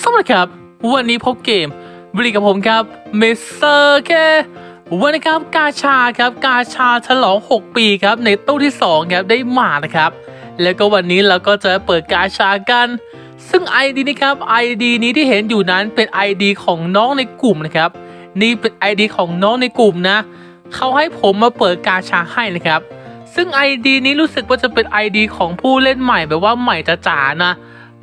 สวัสดีครับ วันนี้พบเกมบริกับผมครับเมสเซอร์แควันนี้ครับกาชาครับกาชาฉลอง 6 ปีครับในตู้ที่2ครับได้มานะครับ แล้วก็วันนี้เราก็จะเปิดกาชากัน ซึ่ง ID นี้ครับ ID นี้ที่เห็นอยู่นั้นเป็น ID ของน้องในกลุ่มนะครับ นี่เป็น ID ของน้องในกลุ่มนะเขาให้ผมมาเปิดกาชาให้นะครับ ซึ่ง ID นี้รู้สึกว่าจะเป็น ID ของผู้เล่นใหม่แบบว่าใหม่จ๋าๆนะ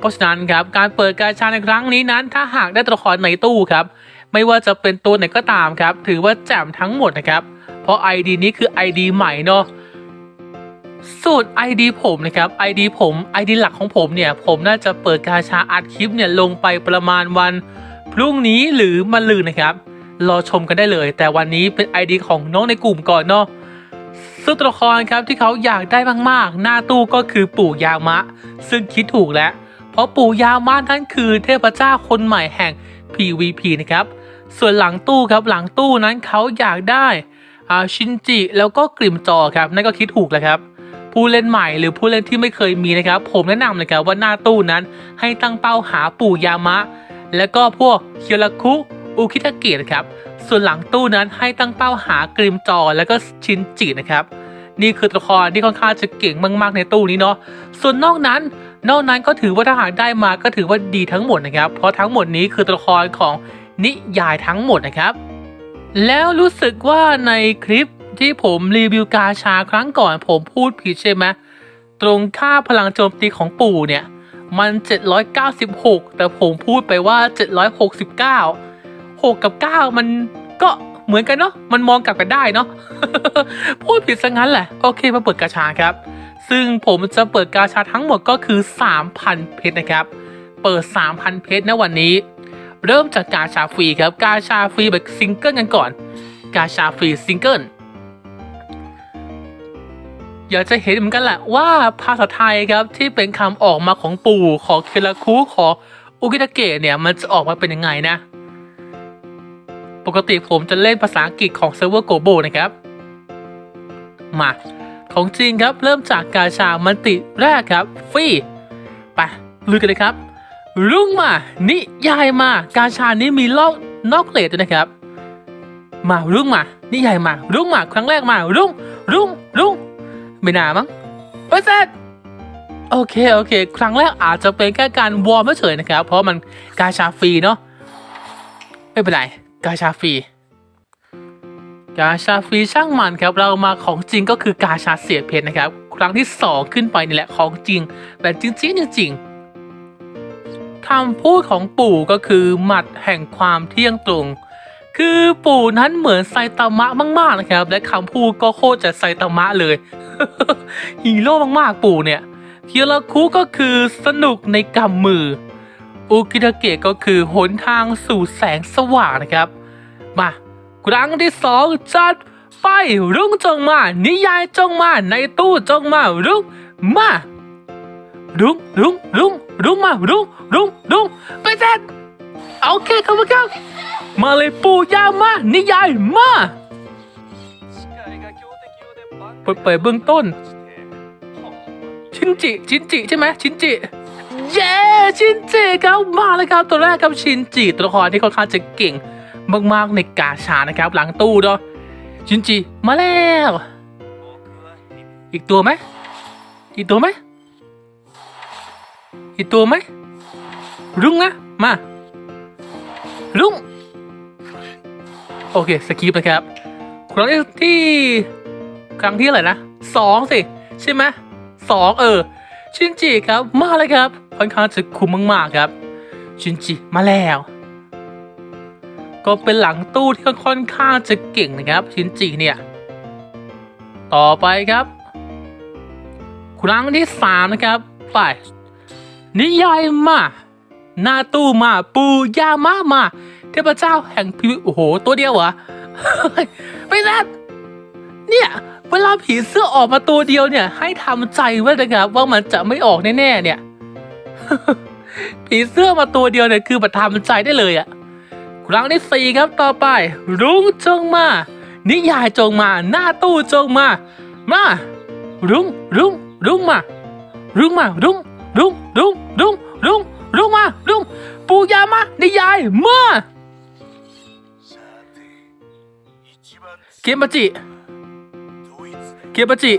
เพราะฉะนั้นครับการเปิดกาชาในครั้งนี้นั้น ถ้าหากได้ตัวละครในตู้ครับไม่ว่าจะเป็นตัวไหนก็ตามครับ ถือว่าแจ่มทั้งหมดนะครับ เพราะ ID นี้คือ ID ใหม่เนาะสูตร ID ผมนะครับ ID ผม ID หลักของผมเนี่ย ผมน่าจะเปิดกาชาอัดคลิปเนี่ยลงไปประมาณวันพรุ่งนี้หรือมะรืนนะครับ รอชมกันได้เลย แต่วันนี้เป็น ID ของน้องในกลุ่มก่อนเนาะซึ่งตัวละครครับที่เขาอยากได้มากๆ หน้าตู้ก็คือปู่ยามะ ซึ่งคิดถูกแล้ว เพราะปู่ยามะนั้นคือเทพเจ้าคนใหม่แห่ง PVP นะครับ ส่วนหลังตู้ครับหลังตู้นั้นเขาอยากได้อาชินจิแล้วก็กลิ่มจอครับนั่นก็คิดถูกแล้วครับ ผู้เล่นใหม่หรือผู้เล่นที่ไม่เคยมีนะครับ ผมแนะนำเลยครับว่าหน้าตู้นั้นให้ตั้งเป้าหาปู่ยามะ แล้วก็พวกเคียวราคุอุคิทาเกะนะครับ ส่วนหลังตู้นั้นให้ตั้งเป้าหากริมจอแล้วก็ชินจินะครับ นี่คือตัวละครที่ค่อนข้างจะเก่งมาก ๆ ในตู้นี้เนาะ ส่วนนอกนั้น นอกนั้นก็ถือว่าถ้าหากได้มาก็ถือว่าดีทั้งหมดนะครับ เพราะทั้งหมดนี้คือตัวละครของนิยายทั้งหมดนะครับ แล้วรู้สึกว่าในคลิปที่ผมรีวิวกาชาครั้งก่อนผมพูดผิดใช่ไหมตรงค่าพลังโจมตีของปู่เนี่ย มัน 796 แต่ผมพูดไปว่า 769 6 กับ 9 มันก็เหมือนกันเนาะมันมองกลับกันได้เนาะพูดผิดซะงั้นแหละ โอเคมาเปิดกาชาครับ ซึ่งผมจะเปิดกาชาทั้งหมดก็คือ 3,000 เพชรนะครับ เปิด 3,000 เพชรนวันนี้ เริ่มจากกาชาฟรีครับ กาชาฟรีแบบซิงเกิลกันก่อน กาชาฟรีซิงเกิลอยากจะเห็นเหมือนกันแหละว่าภาษาไทยครับที่เป็นคำออกมาของปู่ของเคราคุของอุกิตาเกะเนี่ยมันจะออกมาเป็นยังไงนะ ปกติผมจะเล่นภาษาอังกฤษของเซิร์ฟเวอร์โกโบนะครับ มา ของจริงครับ เริ่มจากกาชามันติแรกครับฟรีไปลุยกันเลยครับ รุ่งมา นิยายมา กาชานี้มีลอกนอกเลดด้วยนะครับ มารุ่งมา นิยายมา รุ่งมา ครั้งแรกมา รุ่ง รุ่ง รุ่งไม่น่ามั้งไปเสร็จโอเค โอเค ครั้งแรกอาจจะเป็นแค่การวอร์มเฉยนะครับ เพราะมันกาชาฟรีเนาะไม่เป็นไร กาชาฟรี กาชาฟรีช่างมันครับ เรามาของจริงก็คือกาชาเสียเพชรนะครับ ครั้งที่สองขึ้นไปนี่แหละของจริงแบบจริงๆจริงคำพูดของปู่ก็คือหมัดแห่งความเที่ยงตรง คือปู่นั้นเหมือนไซตามะมากๆนะครับ และคำพูดก็โคตรจะไซตามะเลยฮีโร่มากๆปู่เนี่ยเคียราคุก็คือสนุกในกำมืออุกิทาเกะก็คือหนทางสู่แสงสว่างนะครับ ครั้งที่สองจัดไปรุ่งจงมา นิยายจงมา ในตู้จงมารุ่งมารุ่งรุ่งรุ่งรุ่งมารุ่งรุ่งรุ่งไปเสร็จโอเคครับพวกเรามาเลยปู่ย่ามา นิยายมาเปิดเผยเบื้องต้น ชินจิชินจิใช่ไหมชินจิเย้ชินจิครับมาเลยครับตัวแรกครับชินจิตัวละครที่ค่อนข้างจะเก่ง มากๆในกาชานะครับ หลังตู้เนาะชินจิมาแล้ว อีกตัวไหมอีกตัวไหมอีกตัวไหมรุ่งนะมารุ่งโอเคสกิปนะครับ ครั้งที่ครั้งที่อะไรนะสองสิใช่ไหมสองเออชินจิครับมาเลยครับค่อนข้างจะคุ้มมากๆครับชินจิมาแล้ว ก็เป็นหลังตู้ที่ค่อนข้างจะเก่งนะครับชินจิเนี่ย ต่อไปครับ ครั้งที่สามนะครับ ไป นิยายมาหน้าตู้มาปูยามะมา เทพเจ้าแห่งพิวโอ้โห ตัวเดียวเหรอไปแล้เนี่ยเวลาผีเสื้อออกมาตัวเดียวเนี่ย ให้ทำใจไว้นะครับ ว่ามันจะไม่ออกแน่ๆเนี่ย ผีเสื้อมาตัวเดียวเนี่ยคือบัตทำใจได้เลยอะ รังที่ 4 ครับต่อไป รุ้งจงมา นิยายจงมา หน้าตู้จงมา มา รุ้งรุ้งรุ้งมา รุ้งมา รุ้งรุ้งรุ้งรุ้งรุ้งรุ้งมา รุ้งปูยามานิยายมาเคมปจิเคมปจิ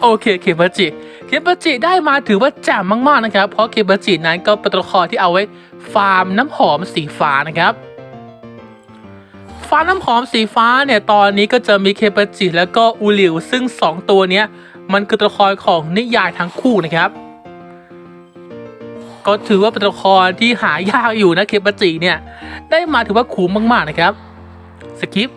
โอเคเคมปจิเคมปจิได้มาถือว่าแจ่มมากๆนะครับ เพราะเคมปจินั้นก็เป็นตัวละครที่เอาไว้ฟาร์มน้ำหอมสีฟ้านะครับ ฟาน้ำหอมสีฟ้าเนี่ยตอนนี้ก็จะมีเคมบาจิแล้วก็อูริว ซึ่งสองตัวเนี้ยมันคือตัวละครของนิยายทั้งคู่นะครับ ก็ถือว่าเป็นตัวละครที่หายากอยู่นะเคมบาจิเนี่ย ได้มาถือว่าคุ้มมากๆนะครับสกิป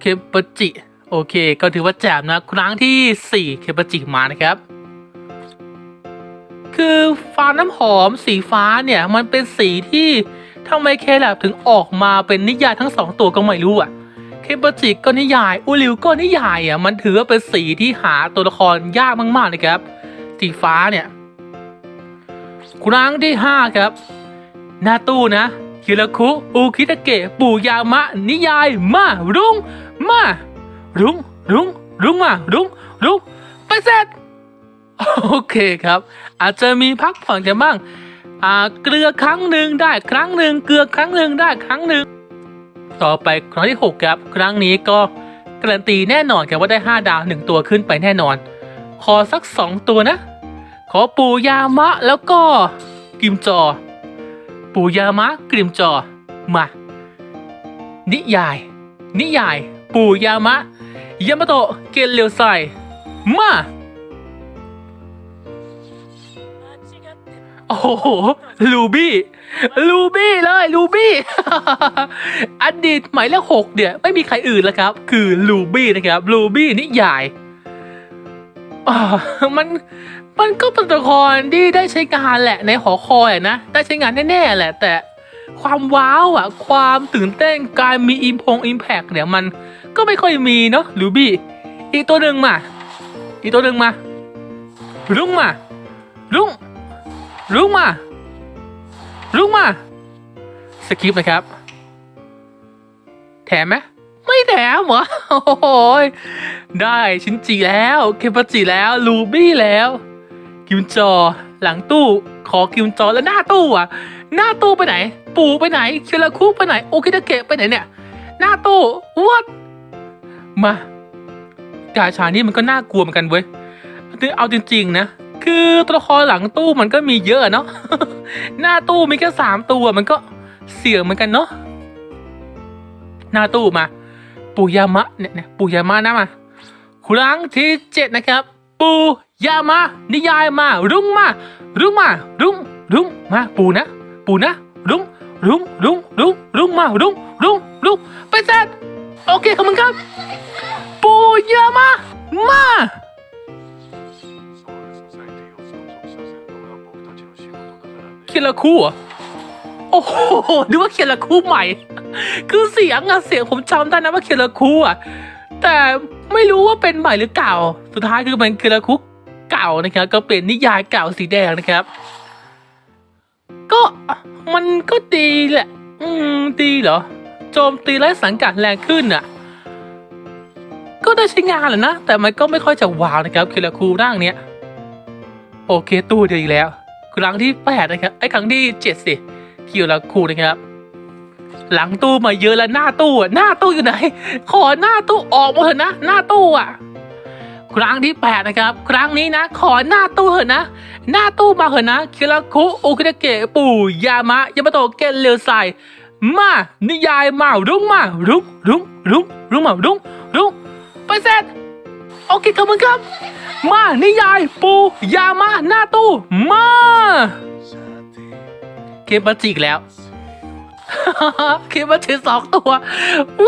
เคปจิโอเค ก็ถือว่าแจ่มนะครั้งที่4เคปจิมานะครับคือฟ้าน้ำหอมสีฟ้าเนี่ยมันเป็นสีที่ ทำไมเคแลบถึงออกมาเป็นนิยายทั้งสองตัวก็ไม่รู้อะ เคปจิก็นิยายอูริวก็นิยายอะ มันถือว่าเป็นสีที่หาตัวละครยากมากๆเลยครับ สีฟ้าเนี่ย ครั้งที่5ครับ หน้าตู้นะ คิราคุอุคิตาเกะ ปู่ยามะ นิยาย มา รุงมา รุงรุงรุงมา รุงรุงไปเสร็จ โอเคครับ อาจจะมีพักผ่อนกันบ้าง อ่าเกลือครั้งหนึ่งได้ครั้งหนึ่งเกลือครั้งหนึ่งได้ครั้งหนึ่งต่อไปครั้งที่หกครับครั้งนี้ก็การันตีแน่นอนครับว่าได้ห้าดาวหนึ่งตัวขึ้นไปแน่นอน ขอสักสองตัวนะ ขอปู่ยามะแล้วก็กิมจอ ปู่ยามะกิมจอมา นิยาย นิยาย ปู่ยามะยามาโตะเกนเลียวไซมา โอ้โห ลูบี้ ลูบี้เลย ลูบี้ อดีตหมายเลขหกเนี่ย ไม่มีใครอื่นแล้วครับ คือลูบี้นะครับ ลูบี้นิยายอ่มันมันก็เป็นตัวละครที่ได้ใช้งานแหละในหอคอยนะ ได้ใช้งานแน่ๆแหละ แต่ความว้าวอะความตื่นเต้นการมีอิมพงอิมแพกเนี่ยมันก็ไม่ค่อยมีเนาะลูบี้ อีกตัวหนึ่งมา อีกตัวหนึ่งมารุ้งมารุ้ง รุ้งมารุ้งมา สกิปนะครับ แถมไหมไม่แถมเหรอ โอ้โหยได้ชินจิแล้ว เคปจิแล้ว ลูบี้แล้ว กิมจอ หลังตู้ ขอกิมจอแล้วหน้าตู้อะ หน้าตู้ไปไหน ปู่ไปไหน เชลาคุไปไหน โอคิดาเกะไปไหนเนี่ย หน้าตู้วัดมากาชานี่มันก็น่ากลัวเหมือนกันเว้ย เอาจริงๆนะ คือตัวละครหลังตู้มันก็มีเยอะเนาะ หน้าตู้มีแค่สามตัวมันก็เสี่ยงเหมือนกันเนาะ หน้าตู้มา ปูยามะเนี่ยเนี่ยปูยามะนะมาครั้งที่เจ็ดนะครับ ปูยามะนิยายมา รุ้งมา รุ้งมา รุ้งรุ้งมา ปูนะ ปูนะ รุ้งรุ้งรุ้งรุ้งรุ้งมา รุ้งรุ้งรุ้งไปเสร็จโอเคขอบคุณครับ ปูยามะมา ยนละคู่อะโอ้โหนึกว่าเขียนละคู่ใหม่ คือเสียงอะเสียงผมจำได้นะว่าเขียนละคู่อะแต่ไม่รู้ว่าเป็นใหม่หรือเก่า สุดท้ายคือมันคือละคุกเก่านะครับ ก็เป็นนิยายเก่าสีแดงนะครับ ก็มันก็ดีแหละ อืมดีเหรอ โจมตีไร้สังกัดแรงขึ้นอะ ก็ได้ใช้งานแหละนะ แต่มันก็ไม่ค่อยจะว้าวนะครับ คือละคูร่างเนี้ย โอเคตู้เดียวอีกแล้ว ครั้งที่แปดนะครับไอ้ครั้งที่เจ็ดสิคิวละคูนะครับ หลังตู้มาเยอะแล้วหน้าตู้อะหน้าตู้อยู่ไหน ขอหน้าตู้ออกมาเถอะนะ หน้าตู้อะ ครั้งที่แปดนะครับ ครั้งนี้นะ ขอหน้าตู้เถอะนะ หน้าตู้มาเถอะนะคิราคุโอคิดาเกะปู่ยามะยามาโตเกนเลียวไซมานิยายมารุ้งมารุ้งรุ้งรุ้งรุ้งมารุ้งรุ้งไปเสร็จโอเคขอบคุณครับ มานิยายปูยามะหน้าตู้มาเคมบัจิกแล้ว เคมบัจิสองตัว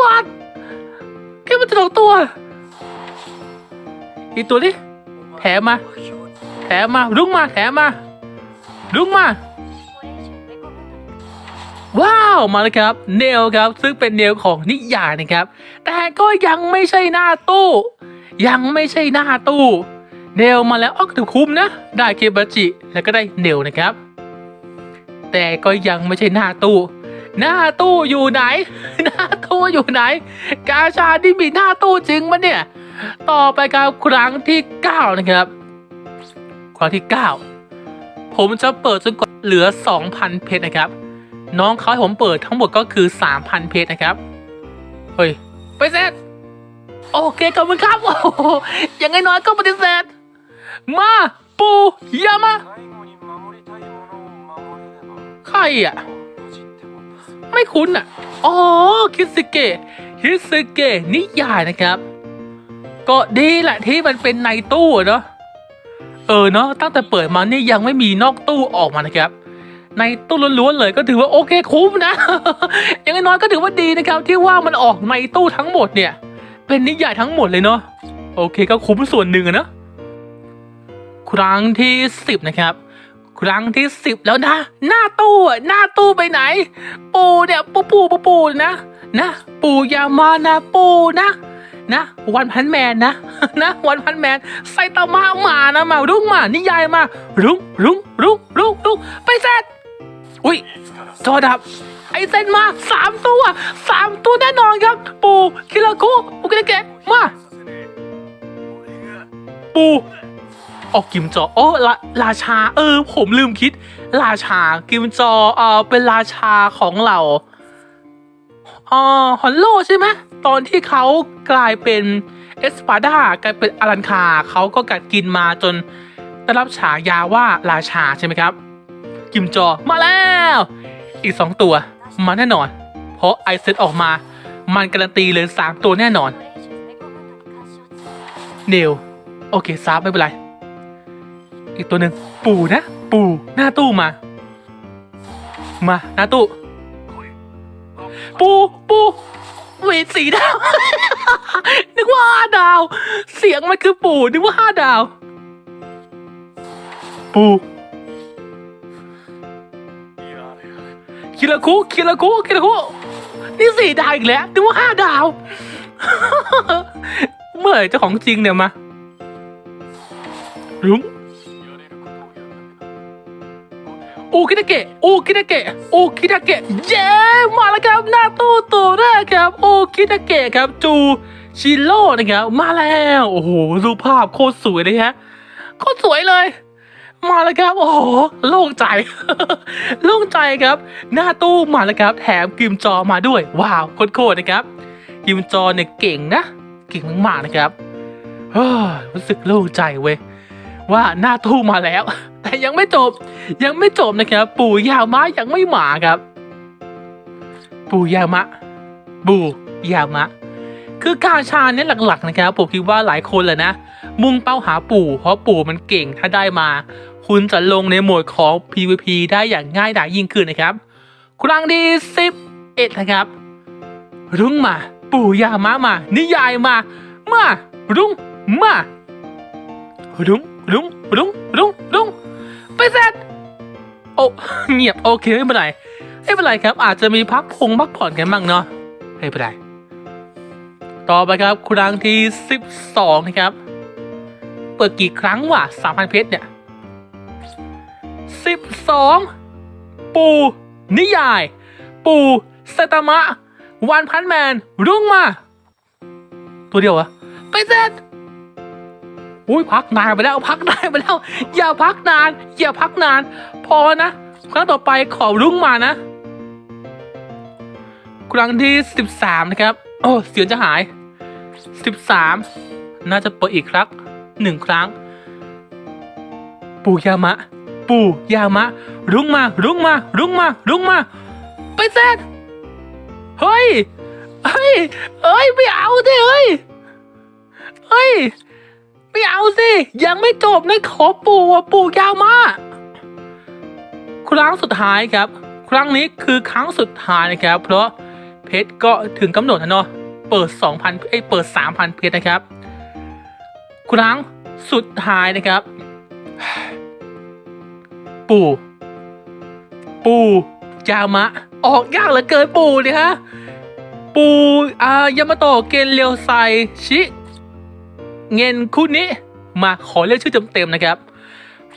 วัดเคมบัจิสองตัว อีกตัวดิแถมมา แถมมารุ้งมาแถมมารุ้งมาว้าวมาแล้วครับเนลครับซึ่งเป็นเนลของนิยายนะครับ แต่ก็ยังไม่ใช่หน้าตู้ ยังไม่ใช่หน้าตู้ เนลมาแล้วออกถือคุ้มนะ ได้เคบัจิแล้วก็ได้เนลนะครับ แต่ก็ยังไม่ใช่หน้าตู้ หน้าตู้อยู่ไหน หน้าตู้อยู่ไหน กาชาที่มีหน้าตู้จริงมั้ยเนี่ย ต่อไปครับครั้งที่เก้านะครับ ครั้งที่เก้าผมจะเปิดจนกว่าเหลือ 2,000 เพชรนะครับ น้องเขาให้ผมเปิดทั้งหมดก็คือ 3,000 เพชรนะครับ เฮ้ย ไปเสร็จโอเคขอบคุณครับโอ้โหอย่างน้อยก็ปฏิเสธ มาปูยามะใครอะ ไม่คุ้นอะ อ๋อ คิสึเกะ คิสึเกะนิยายนะครับ ก็ดีแหละที่มันเป็นในตู้เนาะ เออเนาะ ตั้งแต่เปิดมานี่ยังไม่มีนอกตู้ออกมานะครับในตู้ล้วนๆเลยก็ถือว่าโอเคคุ้มนะ อย่างน้อยก็ถือว่าดีนะครับ ที่ว่ามันออกในตู้ทั้งหมดเนี่ย เป็นนิยายทั้งหมดเลยเนาะโอเคก็คุ้มส่วนหนึ่งนะ ครั้งที่สิบนะครับ ครั้งที่สิบแล้วนะ หน้าตู้อะหน้าตู้ไปไหน ปูเนี่ยปูปูปูปูนะนะปูยามานะปูนะนะวันพันแมนนะนะวันพันแมนไซตามะมานะมารุ่งมานิยายมารุ่งรุ่งรุ่งรุ่งรุ่งไปเสร็จอุ้ยจอดับไอเซนมาสามตัว ออกกิมจอโอ้ราราชา เออ ผมลืมคิด ราชากิมจอเออเป็นราชาของเราอ๋อฮอนโลใช่ไหมตอนที่เขากลายเป็นเอสปาดากลายเป็นอลันคาเขาก็กัดกินมาจนได้รับฉายาว่าราชาใช่ไหมครับ กิมจอมาแล้ว อีกสองตัวมาแน่นอน เพราะไอเซตออกมา มันการันตีเลยสามตัวแน่นอน เนวโอเคซับไม่เป็นไร อีกตัวหนึ่งปู่นะ ปู่หน้าตู้มา มาหน้าตู้ ปู่ปู่เวทสีดาว นึกว่าดาว เสียงมันคือปู่นึกว่าห้าดาว ปู่คิระคุคิระคุคิระคุนี่สี่ดาวอีกแล้วนึกว่าห้าดาว เมื่อเจ้าของจริงเนี่ยมาลุง อูคิดาเกะอูคิดาเกะอูคิดาเกะเย้มาแล้วครับหน้าตู้ตัวแรกครับอูคิดาเกะครับจูชิโร่นะครับมาแล้วโอ้โหรูปภาพโคตรสวยเลยฮะโคตรสวยเลย มาแล้วครับ โอ้โหโล่งใจโล่งใจครับ หน้าตู้มาแล้วครับ แถมกิมจอมาด้วย ว้าวโคตรๆนะครับกิมจอเนี่ยเก่งนะเก่งมากๆนะครับฮ้ยรู้สึกโล่งใจเว้ยว่าหน้าตู้มาแล้ว แต่ยังไม่จบ ยังไม่จบนะครับ ปู่ยามะยังไม่มาครับ ปู่ยามะปู่ยามะ คือกาชาเนี่ยหลักๆนะครับผมคิดว่าหลายคนเลยนะ มุ่งเป้าหาปู่ เพราะปู่มันเก่งถ้าได้มา คุณจะลงในโหมดของ PVP ได้อย่างง่ายดายยิ่งขึ้นนะครับ ครั้งที่สิบเอ็ดนะครับ รุ่งมา ปู่ยามะมา นิยายมา มา รุ่งมารุ่งรุ่งรุ่งรุ่งรุ่ง ไปเสร็จโอ้เงียบโอเคไม่เป็นไรไม่เป็นไรครับ อาจจะมีพักพงพักผ่อนกันบ้างเนาะไม่เป็นไรต่อไปครับครั้งที่สิบสองนะครับ เปิดกี่ครั้งวะสามพันเพชรเนี่ยสิบสองปูนิยาย ปูสตามะ วันพันแมนรุ่งมา ตัวเดียวเหรอะไปเสร็จ อุ้ยพักนานไปแล้วพักนานไปแล้ว อย่าพักนานอย่าพักนาน พอนะ ครั้งต่อไปขอรุ่งมานะ ครั้งที่สิบสามนะครับ โอ้เสียงจะหายสิบสามน่าจะเปิดอีกครั้งหนึ่งครั้ง ปู่ยามะ ปู่ยามะ รุ่งมา รุ่งมา รุ่งมา รุ่งมา ไปเสร็จเฮ้ยเฮ้ยเอ้ยไม่เอาดิเฮ้ยเฮ้ย ไม่เอาสิ ยังไม่จบนะขอปู่อะปู่ยาวมาก ครั้งสุดท้ายครับ ครั้งนี้คือครั้งสุดท้ายนะครับ เพราะเพชรก็ถึงกำหนดแล้วเนาะเปิด 2,000เอ้เปิด 3,000 เพชรนะครับ ครั้งสุดท้ายนะครับ ปู่ ปู่ยามะ ออกยากเหลือเกินปู่เนี่ยฮะ ปู่อายามาโตะเกนเรียวไซชิ เงินคู่นี้ มาขอเรียกชื่อเต็มๆนะครับ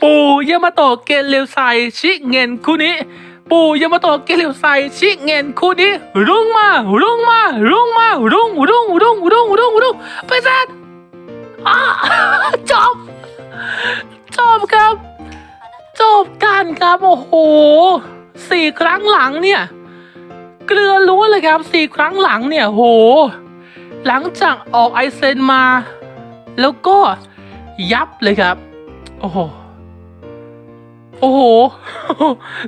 ปู่ยามาโตะเกเรียวไซชิเงินคู่นี้ ปู่ยามาโตะเกเรียวไซชิเงินคู่นี้ รุ่งมารุ่งมารุ่งมารุ่งรุ่งรุ่งรุ่งรุ่งรุ่งไปซะอ่าจบจบครับจจบกันครับโอ้โหสี่ครั้งหลังเนี่ย เกลือล้วนเลยครับสี่ครั้งหลังเนี่ยโห หลังจากออกไอเซนมา แล้วก็ยับเลยครับ โอ้โห โอ้โห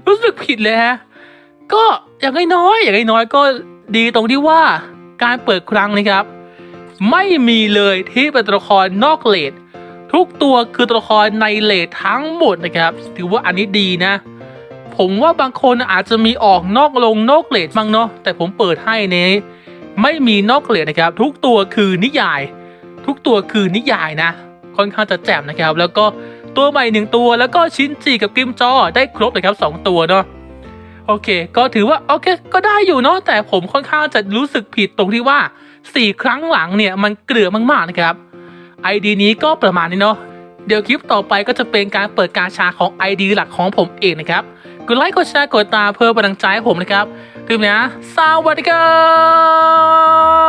รู้สึกผิดเลยฮะ ก็อย่างน้อยๆอย่างน้อยๆก็ดีตรงที่ว่าการเปิดครั้งนะครับ ไม่มีเลยที่เป็นตัวละครนอกเลดทุกตัวคือตัวละครในเลดทั้งหมดนะครับ ถือว่าอันนี้ดีนะ ผมว่าบางคนอาจจะมีออกนอกลงนอกเลดบ้างเนาะแต่ผมเปิดให้เนี้ไม่มีนอกเลดนะครับ ทุกตัวคือนิยาย กตัวคือนิยายนะ ค่อนข้างจะแจ่มนะครับ แล้วก็ตัวใหม่หนึ่งตัว แล้วก็ชิ้นจีกับกิมจอได้ครบเลยครับสองตัวเนาะโอเค ก็ถือว่าโอเค ก็ได้อยู่เนาะแต่ผมค่อนข้างจะรู้สึกผิดตรงที่ว่าสี่ครั้งหลังเนี่ยมันเกลือมากๆนะครับ ID นี้ก็ประมาณนี้เนาะเดี๋ยวคลิปต่อไปก็จะเป็นการเปิดการชาของ ID หลักของผมเองนะครับกดไลค์กดแชร์กดตามเพื่อเป็นกำลังใจให้ผมนะครับถึงนะสวัสดีครับ